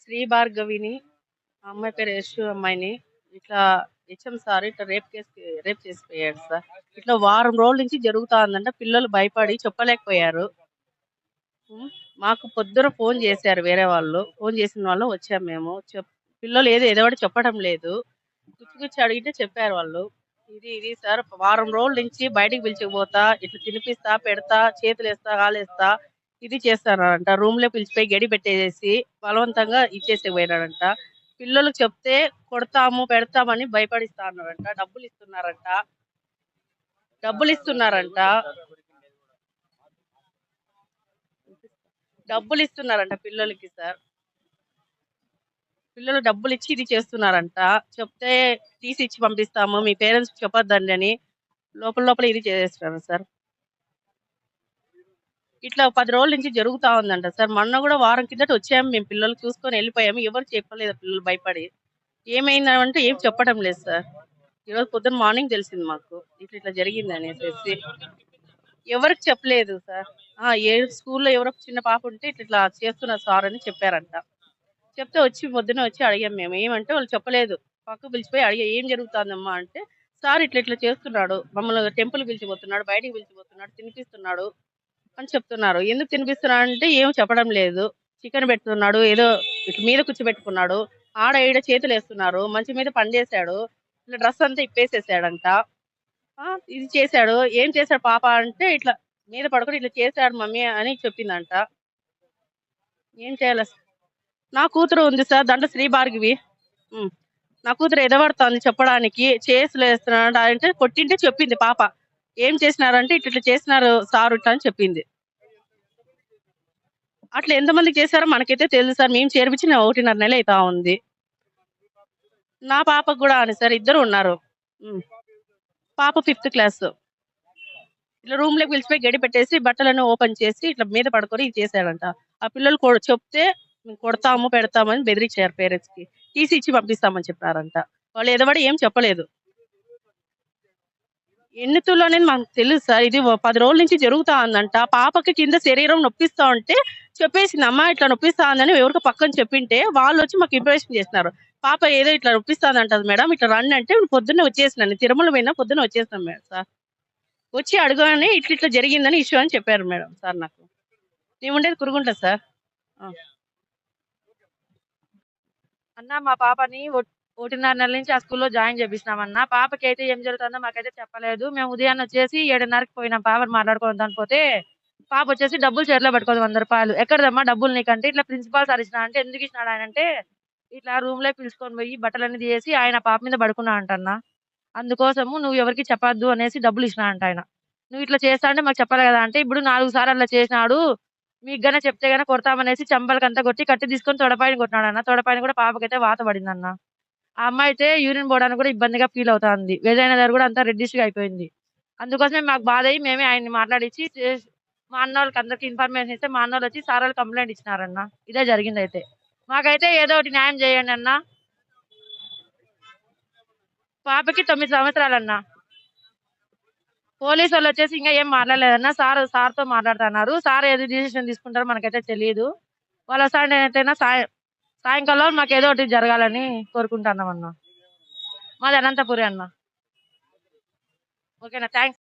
శ్రీ భార్గవిని ఆ అమ్మాయి పేరు యశు అమ్మాయిని ఇట్లా హెచ్ఎం సార్ ఇట్లా రేప్ కేసు రేప్ చేసిపోయాడు సార్. ఇట్లా వారం రోజుల నుంచి జరుగుతా ఉందంట పిల్లలు భయపడి చెప్పలేకపోయారు. మాకు పొద్దున ఫోన్ చేశారు వేరే వాళ్ళు. ఫోన్ చేసిన వాళ్ళు వచ్చాము మేము. చెప్ పిల్లలు ఏదో ఏదో ఒకటి చెప్పడం లేదు. గుచ్చి అడిగితే చెప్పారు వాళ్ళు. ఇది ఇది సార్ వారం రోజుల నుంచి బయటికి పిలిచిపోతా ఇట్లా తినిపిస్తా పెడతా చేతులు వేస్తా కాలేస్తా ఇది చేస్తానంట రూమ్లో పిలిచిపోయి గడి పెట్టేసేసి బలవంతంగా ఇచ్చేసి పోయినాడంట పిల్లలకు చెప్తే కొడతాము పెడతామని భయపడిస్తా అన్నారంట డబ్బులు ఇస్తున్నారంట డబ్బులు ఇస్తున్నారంట డబ్బులు ఇస్తున్నారంట పిల్లలకి సార్. పిల్లలు డబ్బులు ఇచ్చి ఇది చేస్తున్నారంట. చెప్తే తీసి ఇచ్చి పంపిస్తాము మీ పేరెంట్స్ చెప్పొద్దండి అని లోపల లోపల ఇది చేసేస్తున్నారు సార్. ఇట్లా పది రోజుల నుంచి జరుగుతా ఉందంట సార్. మొన్న కూడా వారం కిందట వచ్చాము మేము పిల్లలు చూసుకొని వెళ్ళిపోయాము. ఎవరు చెప్పలేదు పిల్లలు భయపడి. ఏమైందంటే ఏం చెప్పడం లేదు సార్. ఈరోజు పొద్దున మార్నింగ్ తెలిసింది మాకు. ఇట్లా ఇట్లా జరిగింది అనేసి. ఎవరికి చెప్పలేదు సార్. ఏ స్కూల్లో ఎవరో చిన్న పాప ఉంటే ఇట్లా ఇట్లా చేస్తున్నారు సార్ అని చెప్పారంట. చెప్తే వచ్చి పొద్దున వచ్చి అడిగాం మేము. ఏమంటే వాళ్ళు చెప్పలేదు. పక్క పిలిచిపోయి అడిగా ఏం జరుగుతుందమ్మా? అంటే సార్ ఇట్లా ఇట్లా చేస్తున్నాడు. మమ్మల్ని టెంపుల్ పిలిచిపోతున్నాడు బయటికి పిలిచిపోతున్నాడు తినిపిస్తున్నాడు. అని చెప్తున్నారు. ఎందుకు తినిపిస్తున్నాడు అంటే ఏం చెప్పడం లేదు. చికెన్ పెడుతున్నాడు ఏదో మీద కూర్చోబెట్టుకున్నాడు ఆడ ఈడ చేతులు వేస్తున్నారు మంచి మీద పండేశాడు ఇట్లా డ్రెస్ అంతా ఇప్పేసేసాడంట. ఇది చేశాడు. ఏం చేశాడు పాప అంటే ఇట్లా మీద పడుకుని ఇట్లా చేశాడు మమ్మీ అని చెప్పిందంట. ఏం చేయాలి నా కూతురు ఉంది సార్ దాంట్లో శ్రీ భార్గవి. నా కూతురు ఎదబడుతుంది చెప్పడానికి చేసులు వేస్తున్నాడు అంటే కొట్టింటే చెప్పింది పాప. ఏం చేసినారంటే ఇట్లా ఇట్లా చేసినారు సార్ ఇట్లా అని చెప్పింది. అట్లా ఎంతమందికి చేశారో మనకైతే తెలుసు సార్. మేము చేర్పించి నేను ఒకటిన్నర నెల అవుతా ఉంది. నా పాపకు కూడా అని సార్ ఇద్దరు ఉన్నారు. పాప ఫిఫ్త్ క్లాస్. ఇట్లా రూమ్లోకి పిలిచిపోయి గడి పెట్టేసి బట్టలను ఓపెన్ చేసి ఇట్లా మీద పడుకొని ఇది చేశాడంట. ఆ పిల్లలు చెప్తే కొడతాము పెడతామని బెదిరించారు పేరెంట్స్కి. తీసి ఇచ్చి పంపిస్తామని చెప్పారంట. వాళ్ళు ఎదబడి ఏం చెప్పలేదు. ఎన్నితులు అనేది మాకు తెలుసు సార్. ఇది పది రోజుల నుంచి జరుగుతా ఉందంట. పాపకి కింద శరీరం నొప్పిస్తా ఉంటే చెప్పేసింది అమ్మ ఇట్లా నొప్పిస్తా ఉందని ఎవరికి పక్కన చెప్పింటే వాళ్ళు వచ్చి మాకు ఇన్ఫర్మేషన్ చేస్తున్నారు. పాప ఏదో ఇట్లా నొప్పిస్తాది అంటది మేడం ఇట్లా రండి అంటే పొద్దున్న వచ్చేసినాను తిరుమల పోయినా పొద్దున్న వచ్చేసినాం మేడం సార్. వచ్చి అడగని ఇట్లా ఇట్లా జరిగిందని ఇష్యూ అని చెప్పారు మేడం సార్ నాకు. మేము ఉండేది కురుగుంట సార్. అన్న మా పాపని ఒకటిన్నర నుంచి ఆ స్కూల్లో జాయిన్ చేపిస్తున్నామన్న. పాపకి అయితే ఏం జరుగుతుందో మాకైతే చెప్పలేదు. మేము ఉదయాన్నే వచ్చేసి ఏడున్నరకి పోయినాం. పాపని మాట్లాడుకోవడం దాని పోతే పాప వచ్చేసి డబ్బులు చేతిలో పెట్టుకోదు వంద రూపాయలు. ఎక్కడదమ్మా డబ్బులు నీకంటే? ఇట్లా ప్రిన్సిపాల్ సార్ ఇచ్చిన అంటే ఎందుకు ఇచ్చినాడు ఆయన అంటే ఇట్లా రూమ్లో పిలుచుకొని పోయి బట్టలన్నీ వేసి ఆయన పాప మీద పడుకున్నా అంటన్నా. అందుకోసము నువ్వు ఎవరికి చెప్పద్దు అనేసి డబ్బులు ఇచ్చినా అంట ఆయన. నువ్వు ఇట్లా చేస్తా అంటే మాకు చెప్పాలి కదా అంటే ఇప్పుడు నాలుగు సార్లు అట్లా చేసినాడు. మీకు గన చెప్తే గన కొడతామనేసి చంపలకంతా కొట్టి కట్టి తీసుకొని తొడపాయని కొట్టినాడు అన్న తొడపాయని కూడా పాపకైతే వాత పడింది అన్నా ఆ అమ్మాయి అయితే యూరిన్ పోవడానికి కూడా ఇబ్బందిగా ఫీల్ అవుతుంది. వేదైన దగ్గర కూడా అంతా రెడ్డిష్గా అయిపోయింది. అందుకోసమే మాకు బాధ అయ్యి మేమే ఆయన్ని మాట్లాడించి మా అన్న వాళ్ళకి అందరికి ఇన్ఫర్మేషన్ ఇస్తే మా అన్న వాళ్ళు వచ్చి సార్ వాళ్ళు కంప్లైంట్ ఇచ్చినారన్న. ఇదే జరిగింది అయితే మాకైతే ఏదో ఒకటి న్యాయం చేయండి అన్న. పాపకి తొమ్మిది సంవత్సరాలన్న. పోలీసు వాళ్ళు వచ్చేసి ఇంకా ఏం మాట్లాడలేదన్న. సార్ సార్తో మాట్లాడుతున్నారు. సార్ ఏది డిసిషన్ తీసుకుంటారో మనకైతే తెలియదు. వాళ్ళ సార్ నేనైతే సాయం సాయంకాలం మాకు ఏదో ఒకటి జరగాలని కోరుకుంటున్నాం అన్న. మాది అనంతపురి అన్న. ఓకేనా? థ్యాంక్స్